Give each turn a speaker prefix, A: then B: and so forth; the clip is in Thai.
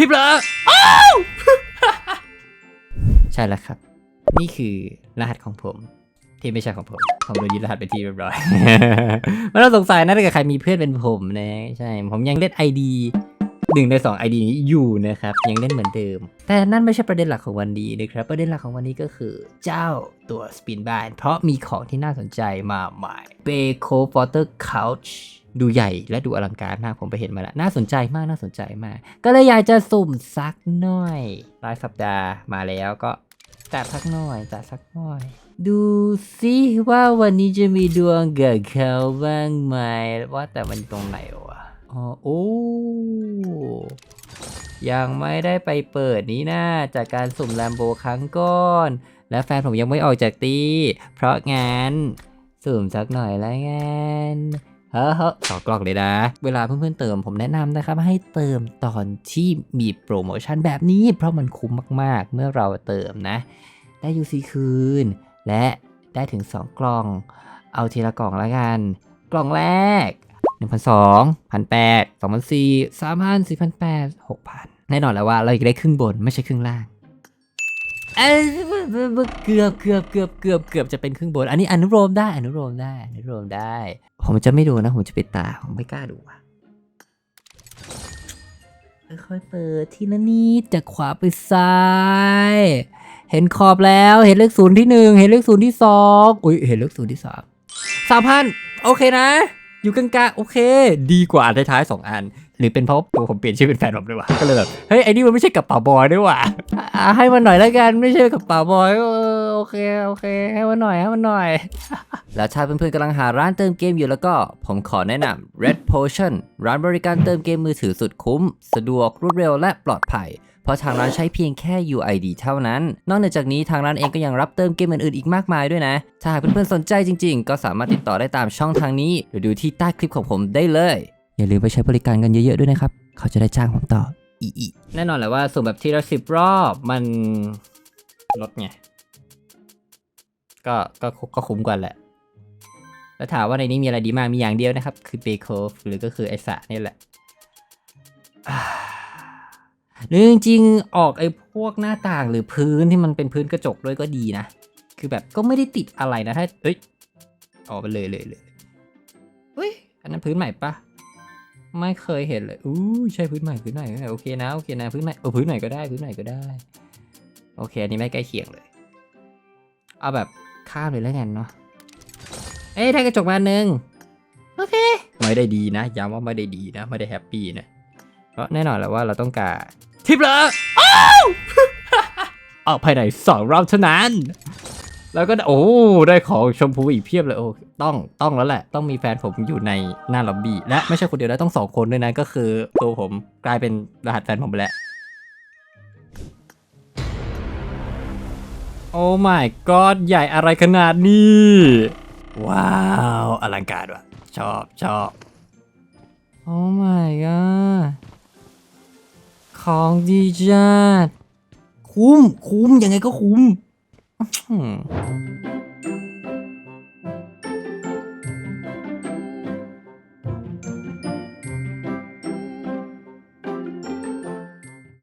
A: ทิปเหรออ้าวใช่แล้วครับ นี่คือรหัสของผม ที่ไม่ใช่ของผม ผมโดนยึดรหัสไปที่เรียบร้อยไม่ต้องสงสัยนะถ้าเกิดใครมีเพื่อนเป็นผมนะ ใช่ ผมยังเล่น ID หนึ่งในสอง ID นี้อยู่นะครับ ยังเล่นเหมือนเดิม แต่นั่นไม่ใช่ประเด็นหลักของวันนี้นะครับ ประเด็นหลักของวันนี้ก็คือเจ้าตัวสปินบาน เพราะมีของที่น่าสนใจมาใหม่เบโคฟอเตอร์คา c h ดูใหญ่และดูอลังการมากผมไปเห็นมาแล้ว น่าสนใจมากน่าสนใจมาก ก็เลยอยากจะสุ่มสักหน่อยรายสัปดาห์มาแล้วก็จัดสักหน่อยจัดสักหน่อย ดูสิว่าวันนี้จะมีดวงกับเขาบ้างไหมว่าแต่มันตรงไหนวะอ๋อโอ้ยังไม่ได้ไปเปิดนี้นะจากการสุ่มแลมโบครั้งก่อนและแฟนผมยังไม่ออกจากตี เพราะงั้น สุ่มสักหน่อยแล้วกัน เฮ้อเฮ้อต่อกล่องเลยนะ เวลาเพื่อนๆเติมผมแนะนำนะครับ ให้เติมตอนที่มีโปรโมชั่นแบบนี้ เพราะมันคุ้มมากๆ เมื่อเราเติมนะ ได้ UC คืน และได้ถึง 2 กล่อง เอาทีละกล่องแล้วกัน กล่องแรก 1,200 1,800 2,400 3,000 4,800 6,000 แน่นอนแล้วว่าเราจะได้ครึ่งบนไม่ใช่ครึ่งล่างเอ้ยเกือบเกือบเกือบเกือบเกือบจะเป็นครึ่งบน อันนี้อนุโลมได้อนุโลมได้อนุโลมได้ ผมจะไม่ดูนะ ผมจะปิดตา ผมไม่กล้าดูอะค่อยๆเปิดทีละนิดจากขวาไปซ้าย เห็นขอบแล้ว เห็นเลขศูนย์ที่หนึ่งเห็นเลขศูนย์ที่สองอุ้ยเห็นเลขศูนย์ที่สามสามพันโอเคนะ อยู่กลางๆโอเค ดีกว่าอันท้ายๆสองอัน หรือเป็นเพราะตัวผมเปลี่ยนชื่อเป็นแฟนผมด้วยวะก็เลยแบบเฮ้ยไอ้นี่มันไม่ใช่กระเป๋าบอยด้วยว่ะอะให้มันหน่อยแล้วกันไม่ใช่กระเป๋าบอยเออ โอเคโอเค ให้มันหน่อยให้มันหน่อย แล้วถ้าเพื่อนๆกำลังหาร้านเติมเกมอยู่แล้วก็ผมขอแนะนำ Red Potion ร้านบริการเติมเกมมือถือสุดคุ้ม สะดวกรวดเร็วและปลอดภัยเพราะทางร้านใช้เพียงแค่ UID เท่านั้น นอกเหนือจากนี้ทางร้านเองก็ยังรับเติมเกมอื่นๆอีกมากมายด้วยนะ ถ้าหากเพื่อนๆสนใจจริง ๆ ก็สามารถติดต่อได้ตามช่องทางนี้ หรือดูที่ใต้คลิปของผมได้เลย อย่าลืมไปใช้บริการกันเยอะๆด้วยนะครับ เขาจะได้จ้างผมต่ออีอีแน่นอนแหละว่าสุ่มแบบทีละสิบรอบมันลดไง ก็ก็ก็คุ้มกว่าแหละ แล้วถามว่าในนี้มีอะไรดีมากมีอย่างเดียวนะครับ คือเบโคฟหรือก็คือไอสระนี่แหละอ่าหรือจริงๆออกไอ้พวกหน้าต่างหรือพื้นที่มันเป็นพื้นกระจกด้วยก็ดีนะ คือแบบก็ไม่ได้ติดอะไรนะถ้าเอ้ยออกไปเลยเลยเลยเฮ้ยอันนั้นพื้นใหม่ปะไม่เคยเห็นเลยอู้ใช่พื้นใหม่พื้นใหม่โอเคนะโอเคนะพื้นใหม่เออพื้นใหม่ก็ได้พื้นใหม่ก็ได้ โอเคอันนี้ไม่ใกล้เคียงเลย เอาแบบ ข้ามเลยแล้วกันเนาะ เอ้ยได้กระจกมาอันหนึ่งโอเค ไม่ได้ดีนะย้ำว่าไม่ได้ดีนะไม่ได้แฮปปี้นะ เพราะแน่นอนแหล้วว่าเราต้องการทิปเหรออ้าวออกภายในสองรอบเท่านั้น แล้วก็ได้โอ้ได้ของชมพูอีกเพียบเลยโอ้ต้องต้องแล้วแหละ ต้องมีแฟนผมอยู่ในหน้าล็อบบี้และไม่ใช่คนเดียวแล้วต้องสองคนด้วยนะก็คือตัวผมกลายเป็นรหัสแฟนผมไปแล้ว โอ้ my god ใหญ่อะไรขนาดนี้ ว้าว อลังการว่ะ ชอบชอบโอ้ my god ของดีจัดคุ้ม คุ้ม ยังไงก็คุ้ม